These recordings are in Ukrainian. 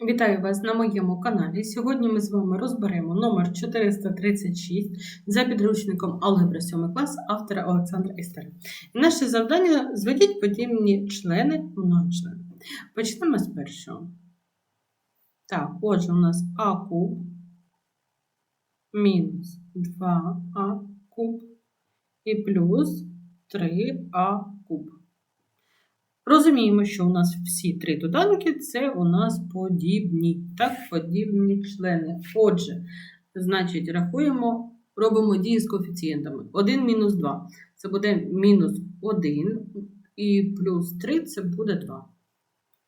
Вітаю вас на моєму каналі. Сьогодні ми з вами розберемо номер 436 за підручником Алгебра 7 клас автора Олександра Істера. Наше завдання зведіть подібні члени многочлени. Почнемо з першого. Так, отже, у нас А куб мінус 2А куб і плюс 3А куб. Розуміємо, що у нас всі три доданки це у нас подібні, так, подібні члени. Отже, значить, рахуємо, робимо дії з коефіцієнтами. 1 мінус 2 це буде мінус 1, і плюс 3 це буде 2.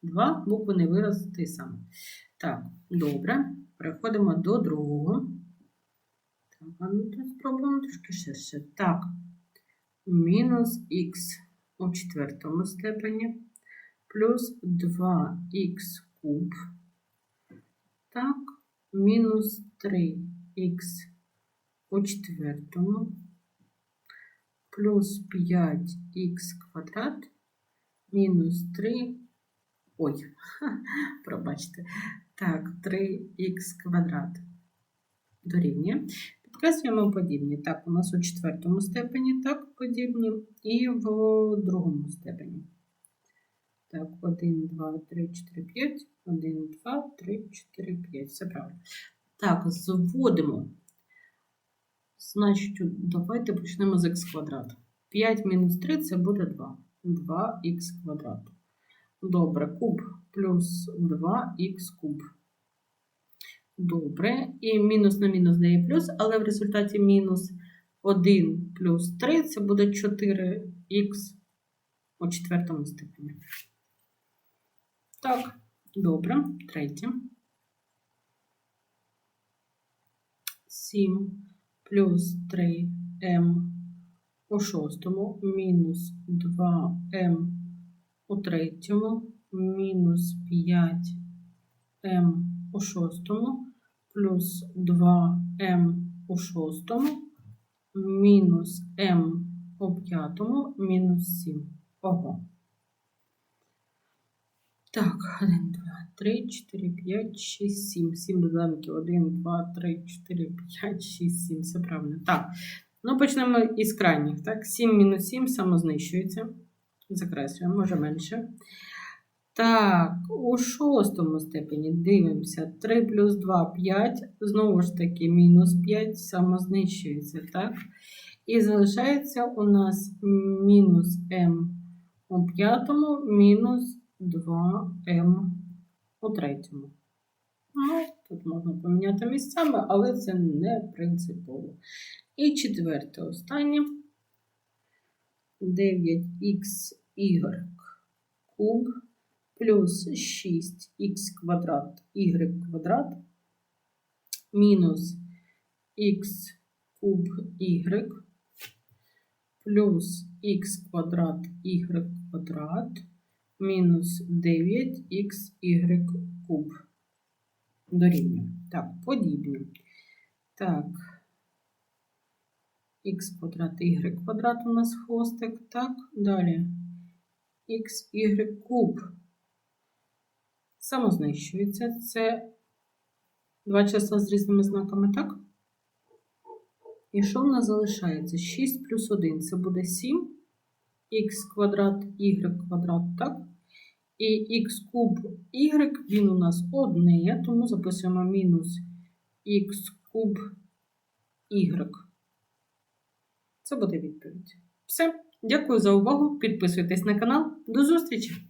2 буквений вираз той самий. Так, добре. Переходимо до другого. Так, а ну спробуємо трошки ширше. Так, мінус х у четвертому степені плюс 2х куб, так, мінус 3х у четвертому, плюс 5х квадрат, мінус 3, ой, пробачте, так, 3х квадрат дорівнює. Підкреслюємо подібні. Так, у нас у четвертому степені так подібні і в другому степені. Так, 1, 2, 3, 4, 5, 1, 2, 3, 4, 5. Все правильно. Так, зводимо. Значить, давайте почнемо з х квадрат. 5 мінус 3 це буде 2. 2х квадрат. Добре, куб плюс 2х куб. Добре. І мінус на мінус дає плюс, але в результаті мінус 1 плюс 3 це буде 4х у четвертому степені. Так, добре. Третє. 7 плюс 3m у шостому, мінус 2m у третьому, мінус 5m у шостому, плюс 2m у шостому, мінус m у п'ятому, мінус 7. Ого. Так, 1, 2, 3, 4, 5, 6, 7. 7 доданків. 1, 2, 3, 4, 5, 6, 7. Все правильно. Так. Ну, почнемо із крайніх. Так, 7 мінус 7 самознищується. Закреслюємо, може менше. Так, у шостому степені дивимося. 3 плюс 2 5. Знову ж таки, мінус 5 самознищується. Так? І залишається у нас мінус m у п'ятому, мінус 2m у третьому. Ну, тут можна поміняти місцями, але це не принципово. І четверте останнє. 9xy куб плюс 6х квадрат y квадрат мінус х куб y плюс х квадрат y квадрат мінус 9xy куб. Дорівнює. Так, подібні. Так, х квадрат y квадрат у нас хвостик. Так, далі xy куб самознищується. Це два числа з різними знаками, так? І що в нас залишається? 6 плюс 1 це буде 7, х квадрат y квадрат, так? І х куб y, він у нас одне, тому записуємо мінус х куб y. Це буде відповідь. Все. Дякую за увагу. Підписуйтесь на канал. До зустрічі!